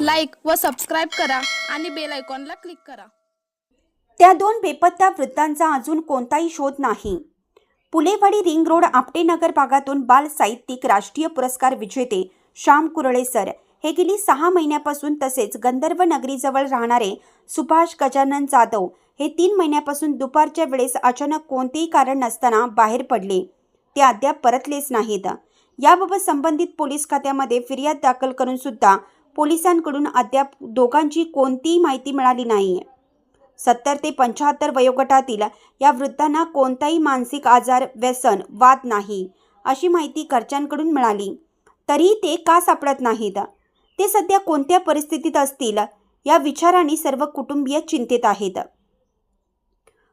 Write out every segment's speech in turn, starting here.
Like व subscribe करा आणि बेल आयकॉनला क्लिक करा. त्या दोन बेपत्ता वृद्धांचा अजून कोणताही शोध नाही. पुलेवाडी रिंग रोड आपटेनगर भागातून बाल साहित्यिक राष्ट्रीय पुरस्कार विजेते श्याम कुरळे सर हे गेली सहा महिन्यापासून तसेच गंधर्व नगरीजवळ राहणारे सुभाष गजानन जाधव हे तीन महिन्यापासून दुपारच्या वेळेस अचानक कोणतेही कारण नसताना बाहेर पडले. ते अद्याप परतलेच नाहीत. याबाबत संबंधित पोलीस खात्यामध्ये फिर्याद दाखल करून सुद्धा पोलिसांकडून अद्याप दोघांची कोणतीही माहिती मिळाली नाही सत्तर ते पंच्याहत्तर वयोगटातील या वृद्धांना कोणताही मानसिक आजार व्यसन वाद नाही अशी माहिती घरच्यांकडून मिळाली. तरीही ते का सापडत नाहीत? ते सध्या कोणत्या परिस्थितीत असतील? या विचाराने सर्व कुटुंबीय चिंतेत आहेत.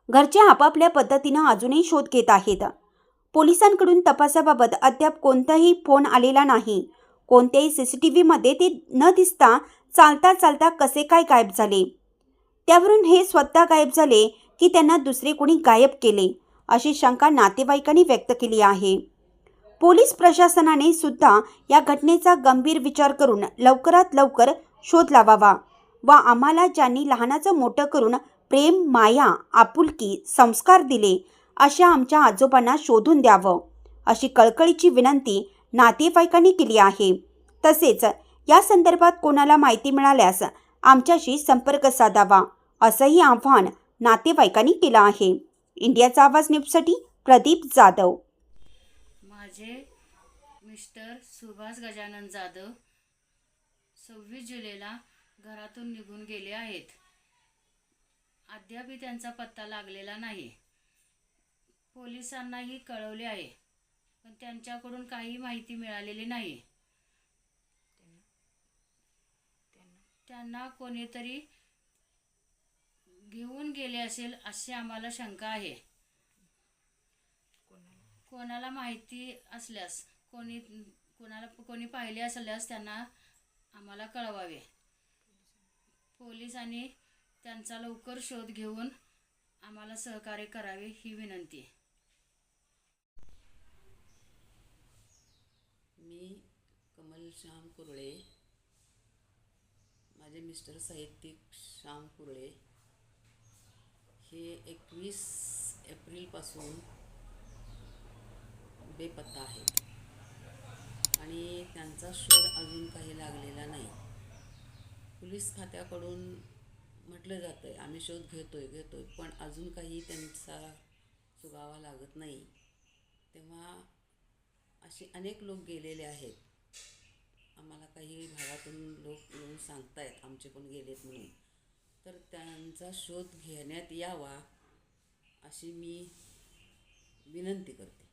घरचे आपापल्या पद्धतीनं अजूनही शोध घेत आहेत. पोलिसांकडून तपासाबाबत अद्याप कोणताही फोन आलेला नाही. कोणत्याही सी सी टी व्हीमध्ये ते न दिसता चालता चालता कसे काय गायब झाले? त्यावरून हे स्वतः गायब झाले की त्यांना दुसरे कोणी गायब केले अशी शंका नातेवाईकांनी व्यक्त केली आहे. पोलीस प्रशासनाने सुद्धा या घटनेचा गंभीर विचार करून लवकरात लवकर शोध लावावा व आम्हाला ज्यांनी लहानाचं मोठं करून प्रेम माया आपुलकी संस्कार दिले अशा आमच्या आजोबांना शोधून द्यावं अशी कळकळीची विनंती नातेवाईकांनी केली आहे. तसेच या संदर्भात कोणाला माहिती मिळाल्यास आमच्याशी संपर्क साधावा असंही आव्हान नातेवाईकांनी केलं आहे. इंडियाचा आवाज न्यूजसाठी प्रदीप जाधव. माझे मिस्टर सुभाष गजानन जाधव सव्वीस जुलैला घरातून निघून गेले आहेत. अद्यापही त्यांचा पत्ता लागलेला नाही. पोलिसांनाही कळवले आहे. पण त्यांच्याकडून काही माहिती मिळालेली नाही त्यांना कोणीतरी घेऊन गेले असेल अशी आम्हाला शंका आहे. कोणाला माहिती असल्यास कोणी कोणाला कोणी पाहिले असल्यास त्यांना आम्हाला कळवावे. पोलिसांनी त्यांचा लवकर शोध घेऊन आम्हाला सहकार्य करावे ही विनंती मी कमल श्याम कुरळे माझे मिस्टर साहित्यिक श्याम कुरळे. हे एकवीस एप्रिलपासून बेपत्ता आहेत आणि त्यांचा शोध अजून काही लागलेला नाही. पोलीस खात्याकडून म्हटलं जातं आहे आम्ही शोध घेतो आहे घेतो आहे पण अजून काही त्यांचा सुगावा लागत नाही. तेव्हा असे अनेक लोक गेलेले आहेत. आम्हाला काही भागातून लोक येऊन सांगतायत आमचे पण गेलेत म्हणून. तर त्यांचा शोध घेण्यात यावा अशी मी विनंती करते.